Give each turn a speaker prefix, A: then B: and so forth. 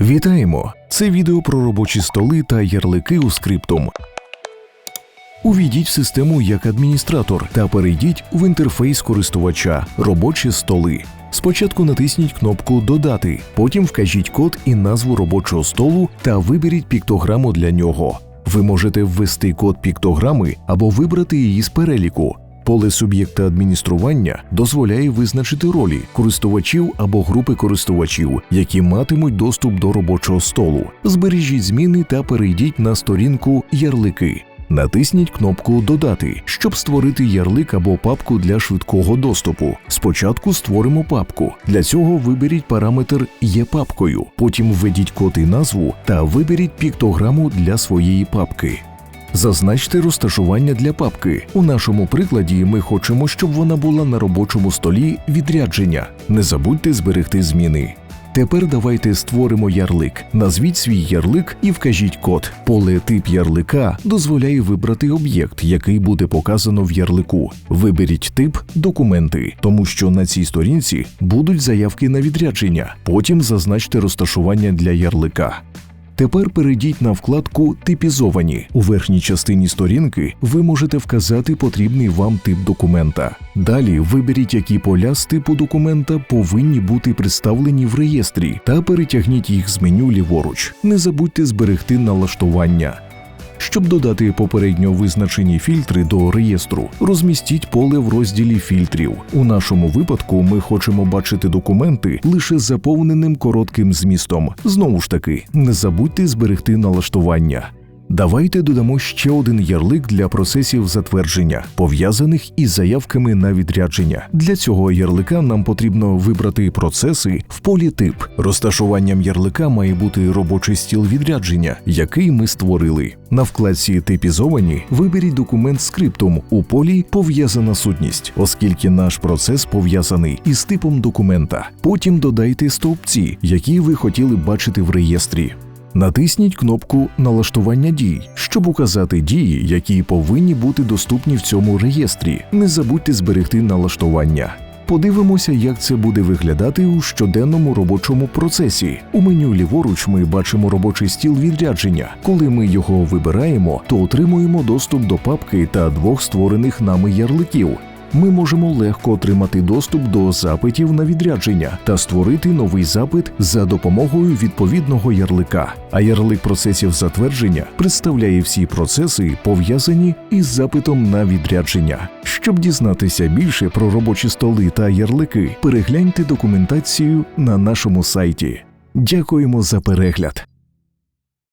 A: Вітаємо! Це відео про робочі столи та ярлики у скриптум. Увійдіть в систему як адміністратор та перейдіть в інтерфейс користувача Робочі столи. Спочатку натисніть кнопку Додати, потім вкажіть код і назву робочого столу та виберіть піктограму для нього. Ви можете ввести код піктограми або вибрати її з переліку. Поле суб'єкта адміністрування дозволяє визначити ролі користувачів або групи користувачів, які матимуть доступ до робочого столу. Збережіть зміни та перейдіть на сторінку Ярлики. Натисніть кнопку Додати, щоб створити ярлик або папку для швидкого доступу. Спочатку створимо папку. Для цього виберіть параметр Є папкою, потім введіть код і назву та виберіть піктограму для своєї папки. Зазначте розташування для папки. У нашому прикладі ми хочемо, щоб вона була на робочому столі відрядження. Не забудьте зберегти зміни. Тепер давайте створимо ярлик. Назвіть свій ярлик і вкажіть код. Поле тип ярлика дозволяє вибрати об'єкт, який буде показано в ярлику. Виберіть тип документи, тому що на цій сторінці будуть заявки на відрядження. Потім зазначте розташування для ярлика. Тепер перейдіть на вкладку Типізовані. У верхній частині сторінки ви можете вказати потрібний вам тип документа. Далі виберіть, які поля з типу документа повинні бути представлені в реєстрі та перетягніть їх з меню ліворуч. Не забудьте зберегти налаштування. Щоб додати попередньо визначені фільтри до реєстру, розмістіть поле в розділі фільтрів. У нашому випадку ми хочемо бачити документи лише заповненим коротким змістом. Знову ж таки, не забудьте зберегти налаштування. Давайте додамо ще один ярлик для процесів затвердження, пов'язаних із заявками на відрядження. Для цього ярлика нам потрібно вибрати процеси в полі тип. Розташуванням ярлика має бути робочий стіл відрядження, який ми створили. На вкладці Типізовані виберіть документ скриптум у полі Пов'язана сутність, оскільки наш процес пов'язаний із типом документа. Потім додайте стовпці, які ви хотіли бачити в реєстрі. Натисніть кнопку Налаштування дій, щоб указати дії, які повинні бути доступні в цьому реєстрі. Не забудьте зберегти налаштування. Подивимося, як це буде виглядати у щоденному робочому процесі. У меню ліворуч ми бачимо робочий стіл відрядження. Коли ми його вибираємо, то отримуємо доступ до папки та двох створених нами ярликів. Ми можемо легко отримати доступ до запитів на відрядження та створити новий запит за допомогою відповідного ярлика. А ярлик процесів затвердження представляє всі процеси, пов'язані із запитом на відрядження. Щоб дізнатися більше про робочі столи та ярлики, перегляньте документацію на нашому сайті. Дякуємо за перегляд.